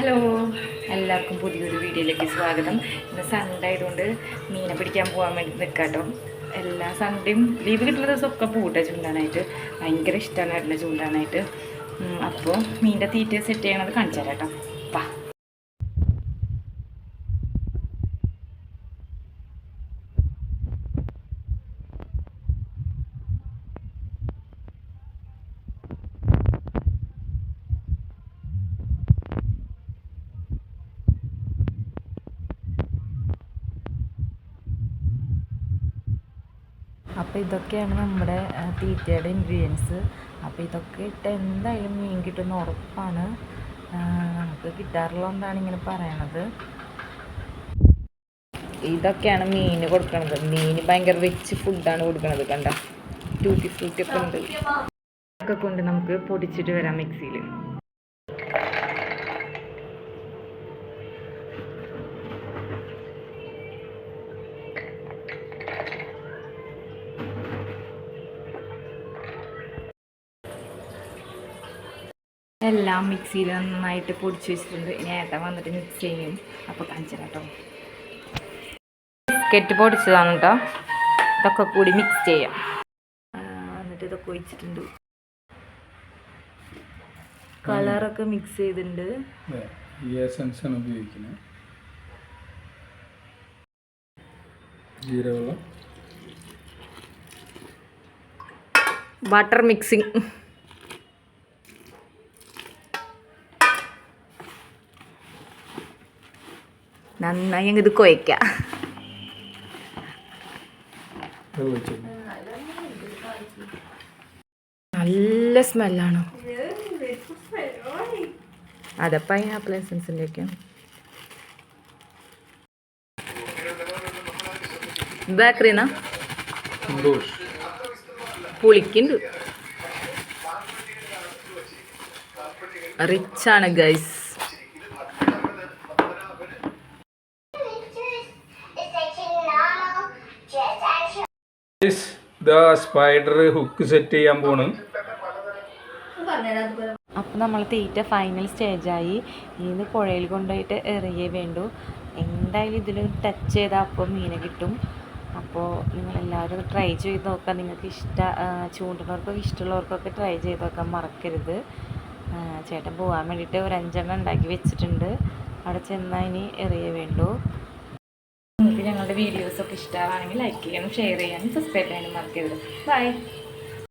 Hello എല്ലാവർക്കും പുതിയൊരു വീഡിയോയിലേക്ക് സ്വാഗതം. ഇന്ന് സൺഡേ ആയതുകൊണ്ട് മീനെ പിടിക്കാൻ പോകാൻ വേണ്ടി നിൽക്കാട്ടോ എല്ലാ സൺഡേയും ലീവ് കിട്ടുന്ന ദിവസമൊക്കെ പോകട്ടെ ചൂണ്ടാനായിട്ട്. ഭയങ്കര ഇഷ്ടമാണ് ചൂണ്ടാനായിട്ട്. അപ്പോൾ മീനിന്റെ തീറ്റ സെറ്റ് ചെയ്യണത് കാണിച്ചു തരാം കേട്ടോ അപ്പോൾ ഇതൊക്കെയാണ് നമ്മുടെ തീറ്റയുടെ ഇൻഗ്രീഡിയൻസ് അപ്പോൾ ഇതൊക്കെ ഇട്ട് എന്തായാലും മീൻ കിട്ടുന്ന ഉറപ്പാണ്. നമുക്ക് നമുക്ക് കിട്ടാറുള്ളതുകൊണ്ടാണ് ഇങ്ങനെ പറയണത്. ഇതൊക്കെയാണ് മീൻ കൊടുക്കണത്. മീൻ ഭയങ്കര റിച്ച് ഫുഡാണ് കൊടുക്കണത് കണ്ട. ടൂട്ടി ഫ്രൂട്ടി ഒക്കെ ഉണ്ട്. ഒക്കെ കൊണ്ട് നമുക്ക് പൊടിച്ചിട്ട് വരാം മിക്സിയിൽ എല്ലാം മിക്സിയിൽ നന്നായിട്ട് പൊടിച്ച് വെച്ചിട്ടുണ്ട്. ഇനി ഏട്ടൻ വന്നിട്ട് മിക്സ് ചെയ്യും. അപ്പോൾ കാണിച്ചു തരാം കേട്ടോ. ബിസ്ക്കറ്റ് പൊടിച്ചതാണ് കേട്ടോ ഇതൊക്കെ കൂടി മിക്സ് ചെയ്യാം. എന്നിട്ട് ഇതൊക്കെ ഒഴിച്ചിട്ടുണ്ട്. കളറൊക്കെ മിക്സ് ചെയ്തിട്ടുണ്ട്. ഉപയോഗിക്കുന്നത്. ജീരകവെള്ളം. ബട്ടർ മിക്സിങ് നന്നായി ഞങ്ങൾ ഇത് ഒഴിച്ചു നല്ല സ്മെല്ലാണ്? അതെ പൈനാപ്പിൾ എസൻസിന്റെ ഒക്കെ ബേക്കറിന്നാ പുളിക്കുണ്ട്. റിച്ചാണ് ഗൈസ്. ഇതാ സ്പൈഡർ ഹുക്ക് സെറ്റ് ചെയ്യാൻ നമ്മൾ തീറ്റ ഫൈനൽ സ്റ്റേജായി ഇന്ന് പുഴയിൽ കൊണ്ടുപോയിട്ട് എറിയേ വേണ്ടു. എന്തായാലും ഇതിൽ ടച്ച് ചെയ്താൽ അപ്പോൾ മീനെ കിട്ടും. അപ്പോൾ നിങ്ങൾ എല്ലാവരും ട്രൈ ചെയ്ത് നോക്കാം. നിങ്ങൾക്ക് ഇഷ്ട ചൂണ്ടുന്നവർക്കൊക്കെ ഇഷ്ടമുള്ളവർക്കൊക്കെ ട്രൈ ചെയ്ത് നോക്കാൻ മറക്കരുത്. ചേട്ടൻ പോകാൻ വേണ്ടിയിട്ട് ഒരു അഞ്ചെണ്ണം ഉണ്ടാക്കി വെച്ചിട്ടുണ്ട്. അവിടെ ചെന്നാൽ ഇനി എറിയേ വേണ്ടു. നിങ്ങൾക്ക് ഞങ്ങളുടെ വീഡിയോസൊക്കെ ഇഷ്ടമാണെങ്കിൽ ലൈക്ക് ചെയ്യാനും ഷെയർ ചെയ്യാനും സബ്സ്ക്രൈബ് ചെയ്യാനും മറക്കരുത്. ബൈ